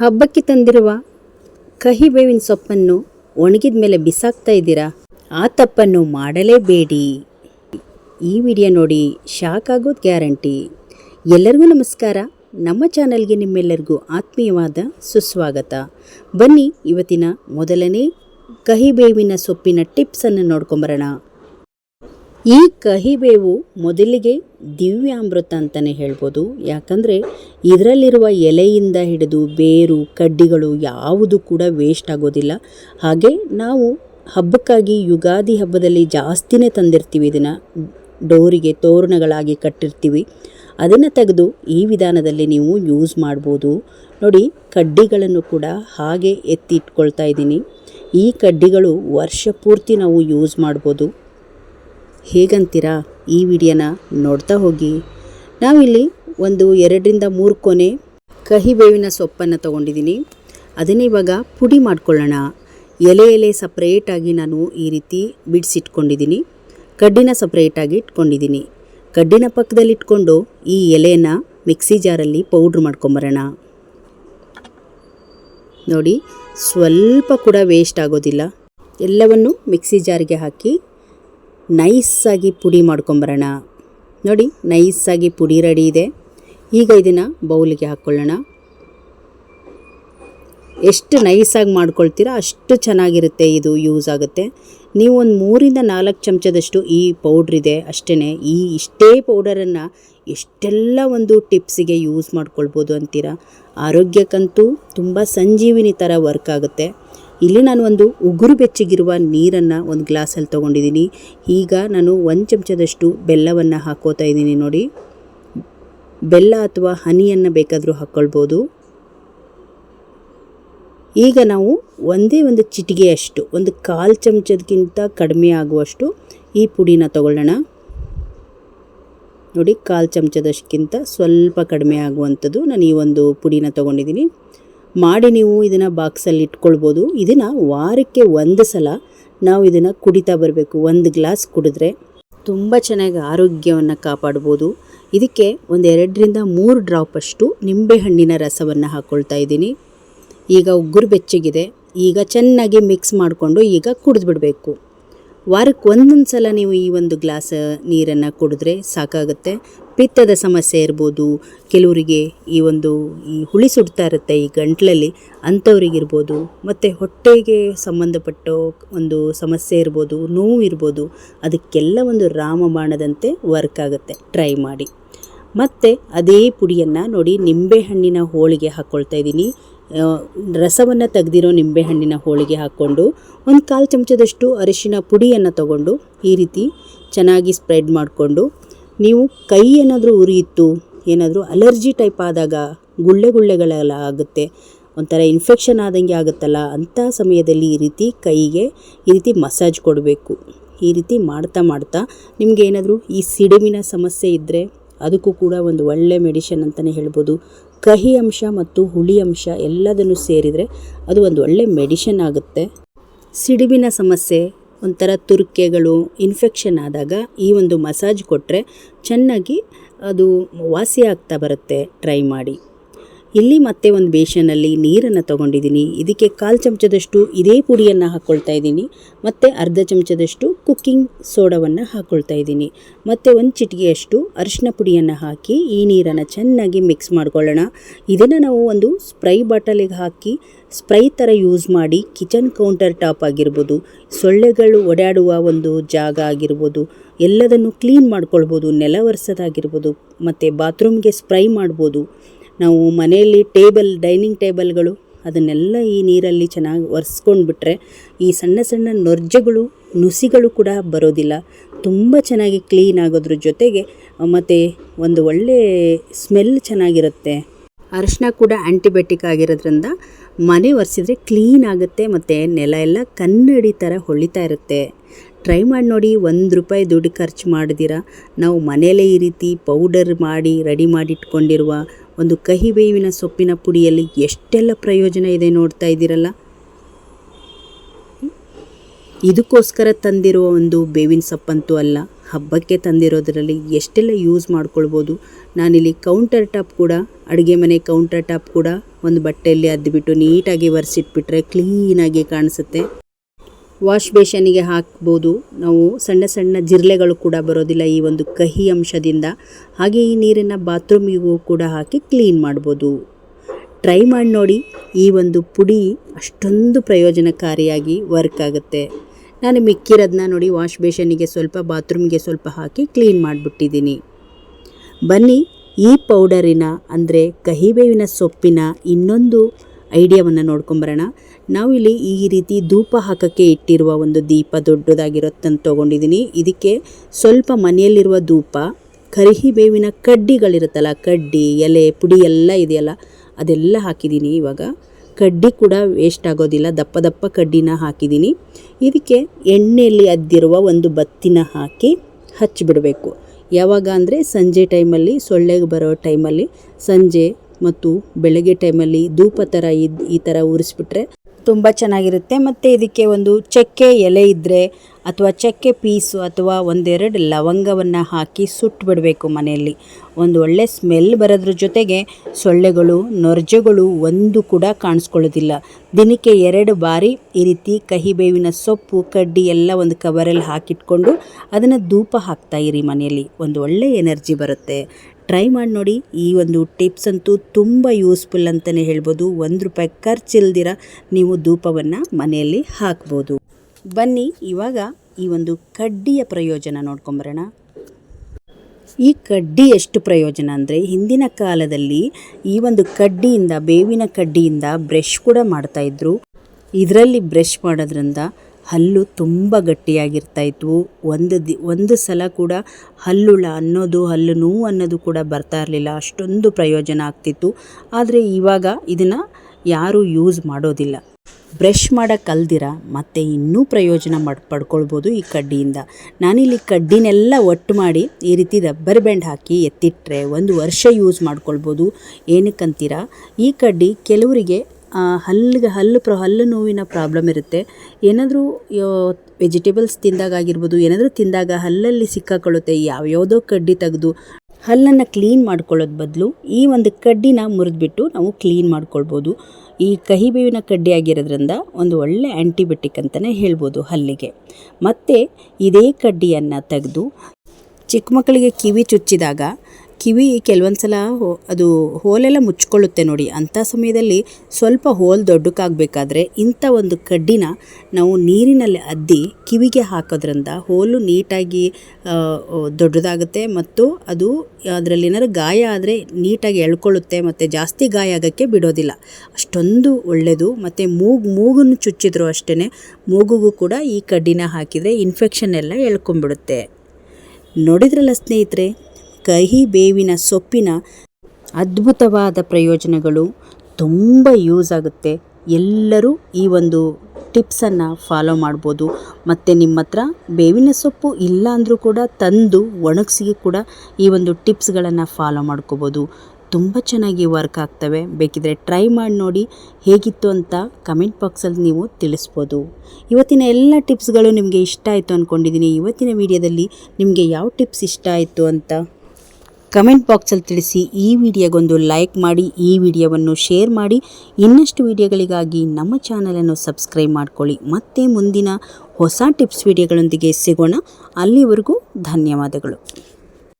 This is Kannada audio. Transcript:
ಹಬ್ಬಕ್ಕೆ ತಂದಿರುವ ಕಹಿ ಬೇವಿನ ಸೊಪ್ಪನ್ನು ಒಣಗಿದ ಮೇಲೆ ಬಿಸಾಕ್ತಾ ಇದ್ದೀರಾ? ಆ ತಪ್ಪನ್ನು ಮಾಡಲೇಬೇಡಿ. ಈ ವಿಡಿಯೋ ನೋಡಿ ಶಾಕ್ ಆಗೋದು ಗ್ಯಾರಂಟಿ. ಎಲ್ಲರಿಗೂ ನಮಸ್ಕಾರ. ನಮ್ಮ ಚಾನಲ್ಗೆ ನಿಮ್ಮೆಲ್ಲರಿಗೂ ಆತ್ಮೀಯವಾದ ಸುಸ್ವಾಗತ. ಬನ್ನಿ ಇವತ್ತಿನ ಮೊದಲನೇ ಕಹಿ ಬೇವಿನ ಸೊಪ್ಪಿನ ಟಿಪ್ಸನ್ನು ನೋಡ್ಕೊಂಬರೋಣ. ಈ ಕಹಿ ಬೇವು ಮೊದಲಿಗೆ ದಿವ್ಯಾಮೃತ ಅಂತಲೇ ಹೇಳ್ಬೋದು. ಯಾಕಂದರೆ ಇದರಲ್ಲಿರುವ ಎಲೆಯಿಂದ ಹಿಡಿದು ಬೇರು, ಕಡ್ಡಿಗಳು ಯಾವುದು ಕೂಡ ವೇಸ್ಟ್ ಆಗೋದಿಲ್ಲ. ಹಾಗೆ ನಾವು ಹಬ್ಬಕ್ಕಾಗಿ ಯುಗಾದಿ ಹಬ್ಬದಲ್ಲಿ ಜಾಸ್ತಿನೇ ತಂದಿರ್ತೀವಿ ಇದನ್ನು. ಡೋರಿಗೆ ತೋರಣಗಳಾಗಿ ಕಟ್ಟಿರ್ತೀವಿ. ಅದನ್ನು ತೆಗೆದು ಈ ವಿಧಾನದಲ್ಲಿ ನೀವು ಯೂಸ್ ಮಾಡ್ಬೋದು. ನೋಡಿ, ಕಡ್ಡಿಗಳನ್ನು ಕೂಡ ಹಾಗೆ ಎತ್ತಿ ಇಟ್ಕೊಳ್ತಾ ಇದ್ದೀನಿ. ಈ ಕಡ್ಡಿಗಳು ವರ್ಷ ಪೂರ್ತಿ ನಾವು ಯೂಸ್ ಮಾಡ್ಬೋದು. ಹೇಗಂತೀರಾ? ಈ ವಿಡಿಯೋನ ನೋಡ್ತಾ ಹೋಗಿ. ನಾವಿಲ್ಲಿ ಒಂದು ಎರಡರಿಂದ ಮೂರು ಕೊನೆ ಕಹಿ ಬೇವಿನ ಸೊಪ್ಪನ್ನು ತೊಗೊಂಡಿದ್ದೀನಿ. ಅದನ್ನೇ ಇವಾಗ ಪುಡಿ ಮಾಡ್ಕೊಳ್ಳೋಣ. ಎಲೆ ಎಲೆ ಸಪ್ರೇಟಾಗಿ ನಾನು ಈ ರೀತಿ ಬಿಡಿಸಿಟ್ಕೊಂಡಿದ್ದೀನಿ. ಕಡ್ಡಿನ ಸಪ್ರೇಟಾಗಿ ಇಟ್ಕೊಂಡಿದ್ದೀನಿ. ಕಡ್ಡಿನ ಪಕ್ಕದಲ್ಲಿ ಇಟ್ಕೊಂಡು ಈ ಎಲೆಯನ್ನು ಮಿಕ್ಸಿ ಜಾರಲ್ಲಿ ಪೌಡ್ರ್ ಮಾಡ್ಕೊಂಬರೋಣ. ನೋಡಿ, ಸ್ವಲ್ಪ ಕೂಡ ವೇಸ್ಟ್ ಆಗೋದಿಲ್ಲ. ಎಲ್ಲವನ್ನು ಮಿಕ್ಸಿ ಜಾರಿಗೆ ಹಾಕಿ ನೈಸಾಗಿ ಪುಡಿ ಮಾಡ್ಕೊಂಬರೋಣ. ನೋಡಿ, ನೈಸಾಗಿ ಪುಡಿ ರೆಡಿ ಇದೆ. ಈಗ ಇದನ್ನು ಬೌಲಿಗೆ ಹಾಕ್ಕೊಳ್ಳೋಣ ಎಷ್ಟು ನೈಸಾಗಿ ಮಾಡ್ಕೊಳ್ತೀರಾ ಅಷ್ಟು ಚೆನ್ನಾಗಿರುತ್ತೆ, ಇದು ಯೂಸ್ ಆಗುತ್ತೆ. ನೀವು ಒಂದು ಮೂರಿಂದ ನಾಲ್ಕು ಚಮಚದಷ್ಟು ಈ ಪೌಡ್ರಿದೆ ಅಷ್ಟೇ ಈ ಇಷ್ಟೇ ಪೌಡರನ್ನು ಎಷ್ಟೆಲ್ಲ ಒಂದು ಟಿಪ್ಸಿಗೆ ಯೂಸ್ ಮಾಡ್ಕೊಳ್ಬೋದು ಅಂತೀರಾ? ಆರೋಗ್ಯಕ್ಕಂತೂ ತುಂಬ ಸಂಜೀವಿನಿ ಥರ ವರ್ಕ್ ಆಗುತ್ತೆ. ಇಲ್ಲಿ ನಾನು ಒಂದು ಉಗುರು ಬೆಚ್ಚಗಿರುವ ನೀರನ್ನು ಒಂದು ಗ್ಲಾಸಲ್ಲಿ ತೊಗೊಂಡಿದ್ದೀನಿ. ಈಗ ನಾನು ಒಂದು ಚಮಚದಷ್ಟು ಬೆಲ್ಲವನ್ನು ಹಾಕೋತಾ ಇದ್ದೀನಿ ನೋಡಿ. ಬೆಲ್ಲ ಅಥವಾ ಹನಿಯನ್ನು ಬೇಕಾದರೂ ಹಾಕ್ಕೊಳ್ಬೋದು ಈಗ ನಾವು ಒಂದೇ ಒಂದು ಚಿಟಿಗೆಯಷ್ಟು, ಒಂದು ಕಾಲು ಚಮಚದಕ್ಕಿಂತ ಕಡಿಮೆ ಆಗುವಷ್ಟು ಈ ಪುಡಿನ ತಗೊಳ್ಳೋಣ. ನೋಡಿ, ಕಾಲು ಚಮಚದಷ್ಟಕ್ಕಿಂತ ಸ್ವಲ್ಪ ಕಡಿಮೆ ಆಗುವಂಥದ್ದು ನಾನು ಈ ಒಂದು ಪುಡಿನ ತೊಗೊಂಡಿದ್ದೀನಿ. ಮಾಡಿ ನೀವು ಇದನ್ನು ಬಾಕ್ಸಲ್ಲಿ ಇಟ್ಕೊಳ್ಬೋದು. ಇದನ್ನು ವಾರಕ್ಕೆ ಒಂದು ಸಲ ನಾವು ಇದನ್ನು ಕುಡಿತಾ ಬರಬೇಕು. ಒಂದು ಗ್ಲಾಸ್ ಕುಡಿದ್ರೆ ತುಂಬ ಚೆನ್ನಾಗಿ ಆರೋಗ್ಯವನ್ನು ಕಾಪಾಡ್ಬೋದು. ಇದಕ್ಕೆ ಒಂದು ಎರಡರಿಂದ ಮೂರು ನಿಂಬೆ ನಿಂಬೆಹಣ್ಣಿನ ರಸವನ್ನು ಹಾಕ್ಕೊಳ್ತಾ ಇದ್ದೀನಿ. ಈಗ ಉಗುರು ಬೆಚ್ಚಗಿದೆ. ಈಗ ಚೆನ್ನಾಗಿ ಮಿಕ್ಸ್ ಮಾಡಿಕೊಂಡು ಈಗ ಕುಡಿದ್ಬಿಡಬೇಕು. ವಾರಕ್ಕೆ ಒಂದೊಂದು ಸಲ ನೀವು ಈ ಒಂದು ಗ್ಲಾಸ್ ನೀರನ್ನು ಕುಡಿದ್ರೆ ಸಾಕಾಗುತ್ತೆ. ಪಿತ್ತದ ಸಮಸ್ಯೆ ಇರ್ಬೋದು, ಕೆಲವರಿಗೆ ಈ ಒಂದು ಈ ಹುಳಿ ಸುಡ್ತಾ ಇರುತ್ತೆ ಈ ಗಂಟ್ಲಲ್ಲಿ ಅಂಥವ್ರಿಗಿರ್ಬೋದು ಮತ್ತು ಹೊಟ್ಟೆಗೆ ಸಂಬಂಧಪಟ್ಟ ಒಂದು ಸಮಸ್ಯೆ ಇರ್ಬೋದು, ನೋವು ಇರ್ಬೋದು, ಅದಕ್ಕೆಲ್ಲ ಒಂದು ರಾಮಬಾಣದಂತೆ ವರ್ಕ್ ಆಗುತ್ತೆ. ಟ್ರೈ ಮಾಡಿ. ಮತ್ತು ಅದೇ ಪುಡಿಯನ್ನು ನೋಡಿ ನಿಂಬೆಹಣ್ಣಿನ ಹೋಳಿಗೆ ಹಾಕ್ಕೊಳ್ತಾ ಇದ್ದೀನಿ. ರಸವನ್ನು ತೆಗೆದಿರೋ ನಿಂಬೆಹಣ್ಣಿನ ಹೋಳಿಗೆ ಹಾಕ್ಕೊಂಡು ಒಂದು ಕಾಲು ಚಮಚದಷ್ಟು ಅರಿಶಿನ ಪುಡಿಯನ್ನು ತಗೊಂಡು ಈ ರೀತಿ ಚೆನ್ನಾಗಿ ಸ್ಪ್ರೆಡ್ ಮಾಡಿಕೊಂಡು ನೀವು ಕೈ ಏನಾದರೂ ಉರಿಯಿತ್ತು ಏನಾದರೂ ಅಲರ್ಜಿ ಟೈಪ್ ಆದಾಗ ಗುಳ್ಳೆ ಗುಳ್ಳೆಗಳೆಲ್ಲ ಆಗುತ್ತೆ, ಒಂಥರ ಇನ್ಫೆಕ್ಷನ್ ಆದಂಗೆ ಆಗುತ್ತಲ್ಲ, ಅಂಥ ಸಮಯದಲ್ಲಿ ಈ ರೀತಿ ಕೈಗೆ ಈ ರೀತಿ ಮಸಾಜ್ ಕೊಡಬೇಕು. ಈ ರೀತಿ ಮಾಡ್ತಾ ಮಾಡ್ತಾ ನಿಮಗೆ ಏನಾದರೂ ಈ ಸಿಡುವಿನ ಸಮಸ್ಯೆ ಇದ್ದರೆ ಅದಕ್ಕೂ ಕೂಡ ಒಂದು ಒಳ್ಳೆ ಮೆಡಿಷನ್ ಅಂತಲೇ ಹೇಳ್ಬೋದು. ಕಹಿ ಅಂಶ ಮತ್ತು ಹುಳಿ ಅಂಶ ಎಲ್ಲದನ್ನು ಸೇರಿದರೆ ಅದು ಒಂದು ಒಳ್ಳೆ ಮೆಡಿಷನ್ ಆಗುತ್ತೆ. ಸಿಡಿಬಿನ ಸಮಸ್ಯೆ, ಒಂಥರ ತುರ್ಕೆಗಳು ಇನ್ಫೆಕ್ಷನ್ ಆದಾಗ ಈ ಒಂದು ಮಸಾಜ್ ಕೊಟ್ಟರೆ ಚೆನ್ನಾಗಿ ಅದು ವಾಸಿ ಆಗ್ತಾ ಬರುತ್ತೆ. ಟ್ರೈ ಮಾಡಿ. ಇಲ್ಲಿ ಮತ್ತೆ ಒಂದು ಬೇಷನಲ್ಲಿ ನೀರನ್ನು ತೊಗೊಂಡಿದ್ದೀನಿ, ಇದಕ್ಕೆ ಕಾಲು ಚಮಚದಷ್ಟು ಇದೇ ಪುಡಿಯನ್ನು ಹಾಕ್ಕೊಳ್ತಾ ಇದ್ದೀನಿ, ಮತ್ತು ಅರ್ಧ ಚಮಚದಷ್ಟು ಕುಕ್ಕಿಂಗ್ ಸೋಡವನ್ನು ಹಾಕ್ಕೊಳ್ತಾ ಇದ್ದೀನಿ. ಮತ್ತು ಒಂದು ಚಿಟಿಕೆಯಷ್ಟು ಅರಿಶಿನ ಪುಡಿಯನ್ನು ಹಾಕಿ ಈ ನೀರನ್ನು ಚೆನ್ನಾಗಿ ಮಿಕ್ಸ್ ಮಾಡ್ಕೊಳ್ಳೋಣ. ಇದನ್ನು ನಾವು ಒಂದು ಸ್ಪ್ರೈ ಬಾಟಲಿಗೆ ಹಾಕಿ ಸ್ಪ್ರೈ ಥರ ಯೂಸ್ ಮಾಡಿ ಕಿಚನ್ ಕೌಂಟರ್ ಟಾಪ್ ಆಗಿರ್ಬೋದು, ಸೊಳ್ಳೆಗಳು ಓಡಾಡುವ ಒಂದು ಜಾಗ ಆಗಿರ್ಬೋದು, ಎಲ್ಲದನ್ನು ಕ್ಲೀನ್ ಮಾಡ್ಕೊಳ್ಬೋದು, ನೆಲ ಒರೆಸೋದಾಗಿರ್ಬೋದು, ಮತ್ತು ಬಾತ್ರೂಮ್ಗೆ ಸ್ಪ್ರೈ ಮಾಡ್ಬೋದು. ನಾವು ಮನೆಯಲ್ಲಿ ಟೇಬಲ್, ಡೈನಿಂಗ್ ಟೇಬಲ್ಗಳು ಅದನ್ನೆಲ್ಲ ಈ ನೀರಲ್ಲಿ ಚೆನ್ನಾಗಿ ಒರೆಸ್ಕೊಂಡು ಬಿಟ್ಟರೆ ಈ ಸಣ್ಣ ಸಣ್ಣ ನೊರ್ಜೆಗಳು, ನುಸಿಗಳು ಕೂಡ ಬರೋದಿಲ್ಲ. ತುಂಬ ಚೆನ್ನಾಗಿ ಕ್ಲೀನ್ ಆಗೋದ್ರ ಜೊತೆಗೆ, ಮತ್ತು ಒಂದು ಒಳ್ಳೆ ಸ್ಮೆಲ್ ಚೆನ್ನಾಗಿರುತ್ತೆ. ಅರಿಶಿನ ಕೂಡ ಆ್ಯಂಟಿಬಯೋಟಿಕ್ ಆಗಿರೋದ್ರಿಂದ ಮನೆ ಒರೆಸಿದ್ರೆ ಕ್ಲೀನ್ ಆಗುತ್ತೆ, ಮತ್ತು ನೆಲ ಎಲ್ಲ ಕನ್ನಡಿ ಥರ ಹೊಳಿತಾ ಇರುತ್ತೆ. ಟ್ರೈ ಮಾಡಿ ನೋಡಿ, ಒಂದು ರೂಪಾಯಿ ದುಡ್ಡು ಖರ್ಚು ಮಾಡಿದಿರ? ನಾವು ಮನೆಯಲ್ಲೇ ಈ ರೀತಿ ಪೌಡರ್ ಮಾಡಿ, ರೆಡಿ ಮಾಡಿ ಇಟ್ಕೊಂಡಿರುವ ಒಂದು ಕಹಿ ಬೇವಿನ ಸೊಪ್ಪಿನ ಪುಡಿಯಲ್ಲಿ ಎಷ್ಟೆಲ್ಲ ಪ್ರಯೋಜನ ಇದೆ ನೋಡ್ತಾ ಇದ್ದೀರಲ್ಲ? ಇದಕ್ಕೋಸ್ಕರ ತಂದಿರುವ ಒಂದು ಬೇವಿನ ಸೊಪ್ಪಂತೂ ಅಲ್ಲ, ಹಬ್ಬಕ್ಕೆ ತಂದಿರೋದರಲ್ಲಿ ಎಷ್ಟೆಲ್ಲ ಯೂಸ್ ಮಾಡ್ಕೊಳ್ಬೋದು. ನಾನಿಲ್ಲಿ ಕೌಂಟರ್ ಟಾಪ್ ಕೂಡ, ಅಡುಗೆ ಮನೆ ಕೌಂಟರ್ ಟಾಪ್ ಕೂಡ ಒಂದು ಬಟ್ಟೆಯಲ್ಲಿ ಅದ್ಬಿಟ್ಟು ನೀಟಾಗಿ ಒರೆಸಿಟ್ಬಿಟ್ರೆ ಕ್ಲೀನಾಗಿ ಕಾಣಿಸುತ್ತೆ. ವಾಶ್ ಬೇಷನಿಗೆ ಹಾಕ್ಬೋದು. ನಾವು ಸಣ್ಣ ಸಣ್ಣ ಜಿರಳೆಗಳು ಕೂಡ ಬರೋದಿಲ್ಲ ಈ ಒಂದು ಕಹಿ ಅಂಶದಿಂದ. ಹಾಗೆ ಈ ನೀರನ್ನು ಬಾತ್ರೂಮಿಗೂ ಕೂಡ ಹಾಕಿ ಕ್ಲೀನ್ ಮಾಡ್ಬೋದು. ಟ್ರೈ ಮಾಡಿ ನೋಡಿ. ಈ ಒಂದು ಪುಡಿ ಅಷ್ಟೊಂದು ಪ್ರಯೋಜನಕಾರಿಯಾಗಿ ವರ್ಕ್ ಆಗುತ್ತೆ. ನಾನು ಮಿಕ್ಕಿರೋದನ್ನ ನೋಡಿ ವಾಶ್ ಬೇಷನ್ನಿಗೆ ಸ್ವಲ್ಪ, ಬಾತ್ರೂಮ್ಗೆ ಸ್ವಲ್ಪ ಹಾಕಿ ಕ್ಲೀನ್ ಮಾಡಿಬಿಟ್ಟಿದ್ದೀನಿ. ಬನ್ನಿ, ಈ ಪೌಡರಿನ ಅಂದರೆ ಕಹಿಬೇವಿನ ಸೊಪ್ಪಿನ ಇನ್ನೊಂದು ಐಡಿಯಾವನ್ನು ನೋಡ್ಕೊಂಬರೋಣ. ನಾವಿಲ್ಲಿ ಈ ರೀತಿ ಧೂಪ ಹಾಕೋಕ್ಕೆ ಇಟ್ಟಿರುವ ಒಂದು ದೀಪ ದೊಡ್ಡದಾಗಿರೋದನ್ನು ತೊಗೊಂಡಿದ್ದೀನಿ ಇದಕ್ಕೆ ಸ್ವಲ್ಪ ಮನೆಯಲ್ಲಿರುವ ಧೂಪ, ಕರಿಹಿ ಬೇವಿನ ಕಡ್ಡಿಗಳಿರುತ್ತಲ್ಲ, ಕಡ್ಡಿ, ಎಲೆ, ಪುಡಿ ಎಲ್ಲ ಇದೆಯಲ್ಲ, ಅದೆಲ್ಲ ಹಾಕಿದ್ದೀನಿ ಇವಾಗ. ಕಡ್ಡಿ ಕೂಡ ವೇಸ್ಟ್ ಆಗೋದಿಲ್ಲ, ದಪ್ಪ ದಪ್ಪ ಕಡ್ಡಿನ ಹಾಕಿದ್ದೀನಿ ಇದಕ್ಕೆ ಎಣ್ಣೆಯಲ್ಲಿ ಅದ್ದಿರುವ ಒಂದು ಬತ್ತಿನ ಹಾಕಿ ಹಚ್ಚಿಬಿಡಬೇಕು ಯಾವಾಗ ಅಂದರೆ ಸಂಜೆ ಟೈಮಲ್ಲಿ ಸೊಳ್ಳೆಗೆ ಬರೋ ಟೈಮಲ್ಲಿ ಸಂಜೆ ಮತ್ತು ಬೆಳಗ್ಗೆ ಟೈಮಲ್ಲಿ ಧೂಪ ಥರ ಈ ಥರ ಉರಿಸ್ಬಿಟ್ರೆ ತುಂಬ ಚೆನ್ನಾಗಿರುತ್ತೆ. ಮತ್ತು ಇದಕ್ಕೆ ಒಂದು ಚಕ್ಕೆ ಎಲೆ ಇದ್ದರೆ ಅಥವಾ ಚಕ್ಕೆ ಪೀಸು ಅಥವಾ ಒಂದೆರಡು ಲವಂಗವನ್ನು ಹಾಕಿ ಸುಟ್ಟುಬಿಡಬೇಕು ಮನೆಯಲ್ಲಿ. ಒಂದು ಒಳ್ಳೆ ಸ್ಮೆಲ್ ಬರೋದ್ರ ಜೊತೆಗೆ ಸೊಳ್ಳೆಗಳು, ನೊರ್ಜೆಗಳು ಒಂದು ಕೂಡ ಕಾಣಿಸ್ಕೊಳ್ಳೋದಿಲ್ಲ. ದಿನಕ್ಕೆ ಎರಡು ಬಾರಿ ಈ ರೀತಿ ಕಹಿಬೇವಿನ ಸೊಪ್ಪು, ಕಡ್ಡಿ ಎಲ್ಲ ಒಂದು ಕವರಲ್ಲಿ ಹಾಕಿಟ್ಕೊಂಡು ಅದನ್ನು ಧೂಪ ಹಾಕ್ತಾ ಇರಿ ಮನೆಯಲ್ಲಿ. ಒಂದು ಒಳ್ಳೆ ಎನರ್ಜಿ ಬರುತ್ತೆ. ಟ್ರೈ ಮಾಡಿ ನೋಡಿ. ಈ ಒಂದು ಟಿಪ್ಸ್ ಅಂತೂ ತುಂಬ ಯೂಸ್ಫುಲ್ ಅಂತಲೇ ಹೇಳ್ಬೋದು. ಒಂದು ರೂಪಾಯಿ ಖರ್ಚಿಲ್ದಿರ ನೀವು ಧೂಪವನ್ನು ಮನೆಯಲ್ಲಿ ಹಾಕ್ಬೋದು. ಬನ್ನಿ, ಇವಾಗ ಈ ಒಂದು ಕಡ್ಡಿಯ ಪ್ರಯೋಜನ ನೋಡ್ಕೊಂಬರೋಣ. ಈ ಕಡ್ಡಿ ಎಷ್ಟು ಪ್ರಯೋಜನ ಅಂದರೆ, ಹಿಂದಿನ ಕಾಲದಲ್ಲಿ ಈ ಒಂದು ಕಡ್ಡಿಯಿಂದ, ಬೇವಿನ ಕಡ್ಡಿಯಿಂದ ಬ್ರಷ್ ಕೂಡ ಮಾಡ್ತಾಯಿದ್ರು ಇದರಲ್ಲಿ ಬ್ರಷ್ ಮಾಡೋದ್ರಿಂದ ಹಲ್ಲು ತುಂಬ ಗಟ್ಟಿಯಾಗಿರ್ತಾ ಒಂದು ದಿ, ಒಂದು ಸಲ ಕೂಡ ಹಲ್ಲುಳ ಅನ್ನೋದು, ಹಲ್ಲು ನೋವು ಅನ್ನೋದು ಕೂಡ ಬರ್ತಾ ಇರಲಿಲ್ಲ. ಅಷ್ಟೊಂದು ಪ್ರಯೋಜನ ಆಗ್ತಿತ್ತು. ಆದರೆ ಇವಾಗ ಇದನ್ನು ಯಾರೂ ಯೂಸ್ ಮಾಡೋದಿಲ್ಲ. ಬ್ರಷ್ ಮಾಡೋಕ್ಕೆ ಅಲ್ದಿರ ಮತ್ತು ಇನ್ನೂ ಪ್ರಯೋಜನ ಮಾಡಿ, ಪಡ್ಕೊಳ್ಬೋದು ಈ ಕಡ್ಡಿಯಿಂದ. ನಾನಿಲ್ಲಿ ಕಡ್ಡಿನೆಲ್ಲ ಒಟ್ಟು ಮಾಡಿ ಈ ರೀತಿ ರಬ್ಬರ್ ಬ್ಯಾಂಡ್ ಹಾಕಿ ಎತ್ತಿಟ್ಟರೆ ಒಂದು ವರ್ಷ ಯೂಸ್ ಮಾಡ್ಕೊಳ್ಬೋದು. ಏನಕ್ಕಂತೀರ? ಈ ಕಡ್ಡಿ ಕೆಲವರಿಗೆ ಹಲ್ಲಿಗೆ, ಹಲ್ಲು ಪ್ರ, ಹಲ್ಲು ನೋವಿನ ಪ್ರಾಬ್ಲಮ್ ಇರುತ್ತೆ. ಏನಾದರೂ ವೆಜಿಟೇಬಲ್ಸ್ ತಿಂದಾಗ ಆಗಿರ್ಬೋದು, ಏನಾದರೂ ತಿಂದಾಗ ಹಲ್ಲಲ್ಲಿ ಸಿಕ್ಕಾಕೊಳ್ಳುತ್ತೆ, ಯಾವ್ಯಾವುದೋ ಕಡ್ಡಿ ತೆಗೆದು ಹಲ್ಲನ್ನು ಕ್ಲೀನ್ ಮಾಡ್ಕೊಳ್ಳೋದು ಬದಲು ಈ ಒಂದು ಕಡ್ಡಿನ ಮುರಿದ್ಬಿಟ್ಟು ನಾವು ಕ್ಲೀನ್ ಮಾಡ್ಕೊಳ್ಬೋದು. ಈ ಕಹಿಬೇವಿನ ಕಡ್ಡಿ ಆಗಿರೋದ್ರಿಂದ ಒಂದು ಒಳ್ಳೆ ಆ್ಯಂಟಿಬಯೋಟಿಕ್ ಅಂತಲೇ ಹೇಳ್ಬೋದು ಹಲ್ಲಿಗೆ. ಮತ್ತು ಇದೇ ಕಡ್ಡಿಯನ್ನು ತೆಗೆದು ಚಿಕ್ಕ ಮಕ್ಕಳಿಗೆ ಕಿವಿ ಚುಚ್ಚಿದಾಗ ಕಿವಿ ಕೆಲವೊಂದು ಸಲ ಅದು ಹೋಲೆಲ್ಲ ಮುಚ್ಕೊಳ್ಳುತ್ತೆ ನೋಡಿ. ಅಂಥ ಸಮಯದಲ್ಲಿ ಸ್ವಲ್ಪ ಹೋಲ್ ದೊಡ್ಡಕ್ಕಾಗಬೇಕಾದ್ರೆ ಇಂಥ ಒಂದು ಕಡ್ಡಿನ ನಾವು ನೀರಿನಲ್ಲಿ ಅದ್ದಿ ಕಿವಿಗೆ ಹಾಕೋದ್ರಿಂದ ಹೋಲು ನೀಟಾಗಿ ದೊಡ್ಡದಾಗುತ್ತೆ ಮತ್ತು ಅದು ಅದರಲ್ಲಿ ಏನಾದ್ರು ಗಾಯ ಆದರೆ ನೀಟಾಗಿ ಎಳ್ಕೊಳ್ಳುತ್ತೆ ಮತ್ತು ಜಾಸ್ತಿ ಗಾಯ ಆಗೋಕ್ಕೆ ಬಿಡೋದಿಲ್ಲ. ಅಷ್ಟೊಂದು ಒಳ್ಳೆಯದು ಮತ್ತು ಮೂಗು, ಮೂಗನ್ನು ಚುಚ್ಚಿದ್ರು ಅಷ್ಟೇ ಮೂಗುಗೂ ಕೂಡ ಈ ಕಡ್ಡಿನ ಹಾಕಿದರೆ ಇನ್ಫೆಕ್ಷನ್ ಎಲ್ಲ ಎಳ್ಕೊಂಬಿಡುತ್ತೆ ನೋಡಿದ್ರಲ್ಲ ಸ್ನೇಹಿತರೆ? ಕಹಿ ಬೇವಿನ ಸೊಪ್ಪಿನ ಅದ್ಭುತವಾದ ಪ್ರಯೋಜನಗಳು ತುಂಬ ಯೂಸ್ ಆಗುತ್ತೆ. ಎಲ್ಲರೂ ಈ ಒಂದು ಟಿಪ್ಸನ್ನು ಫಾಲೋ ಮಾಡ್ಬೋದು. ಮತ್ತು ನಿಮ್ಮ ಹತ್ರ ಬೇವಿನ ಸೊಪ್ಪು ಇಲ್ಲ ಅಂದರೂ ಕೂಡ ತಂದು ಒಣಗಿಸಿ ಕೂಡ ಈ ಒಂದು ಟಿಪ್ಸ್ಗಳನ್ನು ಫಾಲೋ ಮಾಡ್ಕೋಬೋದು. ತುಂಬ ಚೆನ್ನಾಗಿ ವರ್ಕ್ ಆಗ್ತವೆ. ಬೇಕಿದ್ರೆ ಟ್ರೈ ಮಾಡಿ ನೋಡಿ ಹೇಗಿತ್ತು ಅಂತ ಕಮೆಂಟ್ ಬಾಕ್ಸಲ್ಲಿ ನೀವು ತಿಳಿಸ್ಬೋದು. ಇವತ್ತಿನ ಎಲ್ಲ ಟಿಪ್ಸ್ಗಳು ನಿಮಗೆ ಇಷ್ಟ ಆಯಿತು ಅಂದ್ಕೊಂಡಿದ್ದೀನಿ ಇವತ್ತಿನ ವಿಡಿಯೋದಲ್ಲಿ ನಿಮಗೆ ಯಾವ ಟಿಪ್ಸ್ ಇಷ್ಟ ಆಯಿತು ಅಂತ ಕಮೆಂಟ್ ಬಾಕ್ಸಲ್ಲಿ ತಿಳಿಸಿ ಈ ವಿಡಿಯೋಗೊಂದು ಲೈಕ್ ಮಾಡಿ, ಈ ವಿಡಿಯೋವನ್ನು ಶೇರ್ ಮಾಡಿ. ಇನ್ನಷ್ಟು ವಿಡಿಯೋಗಳಿಗಾಗಿ ನಮ್ಮ ಚಾನಲನ್ನು ಸಬ್ಸ್ಕ್ರೈಬ್ ಮಾಡ್ಕೊಳ್ಳಿ. ಮತ್ತೆ ಮುಂದಿನ ಹೊಸ ಟಿಪ್ಸ್ ವಿಡಿಯೋಗಳೊಂದಿಗೆ ಸಿಗೋಣ. ಅಲ್ಲಿವರೆಗೂ ಧನ್ಯವಾದಗಳು.